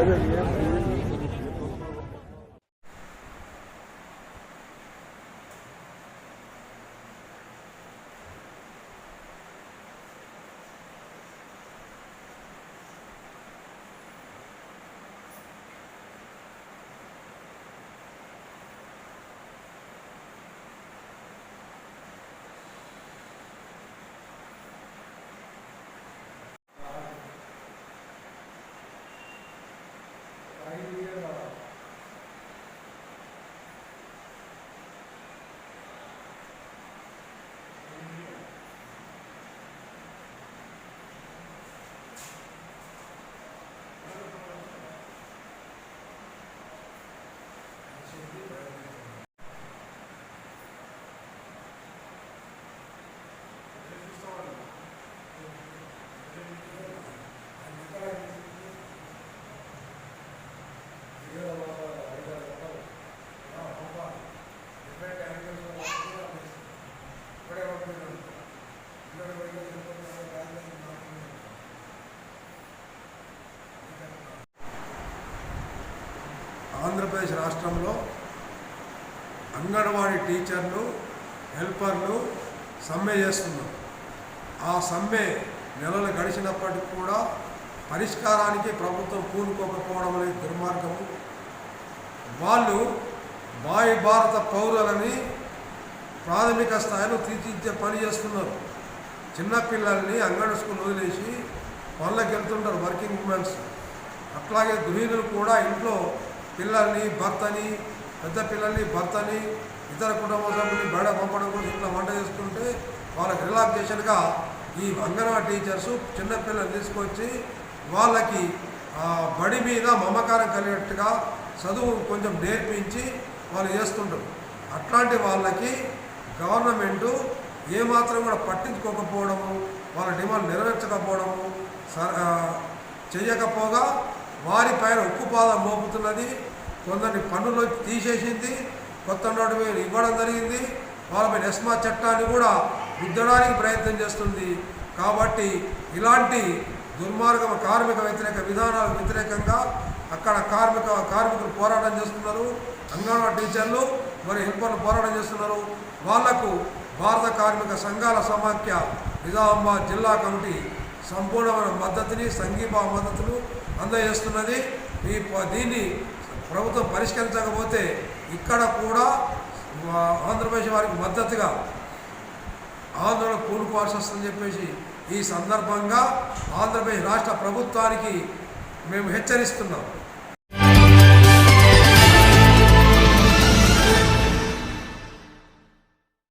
Olha ali, né? Andhra Pradesh రాష్ట్రంలో అంగన్వాడీ టీచర్లు హెల్పర్లు సమ్మె చేస్తున్నారు. ఆ సమ్మె నెలలు గడిచినప్పటికి కూడా పరిష్కారానికి ప్రభుత్వం కూనుకోకపోవడం అనేది దుర్మార్గము. వాళ్ళు వాయు భారత పౌరులని ప్రాథమిక స్థాయిలో తీర్చిదిద్దే పని చేస్తున్నారు. చిన్నపిల్లల్ని అంగన్వాడీ స్కూల్ వదిలేసి పనులకు వెళ్తుంటారు వర్కింగ్ ఉమెన్స్. అట్లాగే గృహిణులు కూడా ఇంట్లో పిల్లల్ని భర్తని పెద్ద పిల్లల్ని భర్తని ఇతర కుటుంబ సభ్యుల్ని బయట పంపడం కోసం ఇంట్లో వంట చేసుకుంటే వాళ్ళకి రిలాక్సేషన్గా ఈ అంగన్వాడీ టీచర్స్ చిన్నపిల్లలు తీసుకొచ్చి వాళ్ళకి బడి మీద మమకారం కలిగేట్టుగా చదువు కొంచెం నేర్పించి వాళ్ళు చేస్తుంటారు. అట్లాంటి వాళ్ళకి గవర్నమెంటు ఏమాత్రం కూడా పట్టించుకోకపోవడము వాళ్ళ డిమాండ్ నెరవేర్చకపోవడము స- చేయకపోగా వారిపైన ఉక్కుపాదం మోపుతున్నది. కొందరిని పన్నులు తీసేసింది కొత్త నోటు మీద ఇవ్వడం జరిగింది. వాళ్ళపై నెస్మా చట్టాన్ని కూడా రుద్దడానికి ప్రయత్నం చేస్తుంది. కాబట్టి ఇలాంటి దుర్మార్గం కార్మిక వ్యతిరేక విధానాలకు వ్యతిరేకంగా అక్కడ కార్మిక కార్మికులు పోరాటం చేస్తున్నారు. అంగన్వాడీ టీచర్లు మరి హెల్పర్లు పోరాటం చేస్తున్నారు. వాళ్ళకు భారత కార్మిక సంఘాల సమాఖ్య నిజామాబాద్ జిల్లా కమిటీ సంపూర్ణమైన మద్దతుని సంఘీభావ మద్దతును అందజేస్తున్నది. ఈ దీన్ని ప్రభుత్వం పరిష్కరించకపోతే ఇక్కడ కూడా ఆంధ్రప్రదేశ్ వారికి మద్దతుగా ఆందోళన కూలుకోవాల్సి వస్తుందని చెప్పేసి ఈ సందర్భంగా ఆంధ్రప్రదేశ్ రాష్ట్ర ప్రభుత్వానికి మేము హెచ్చరిస్తున్నాం.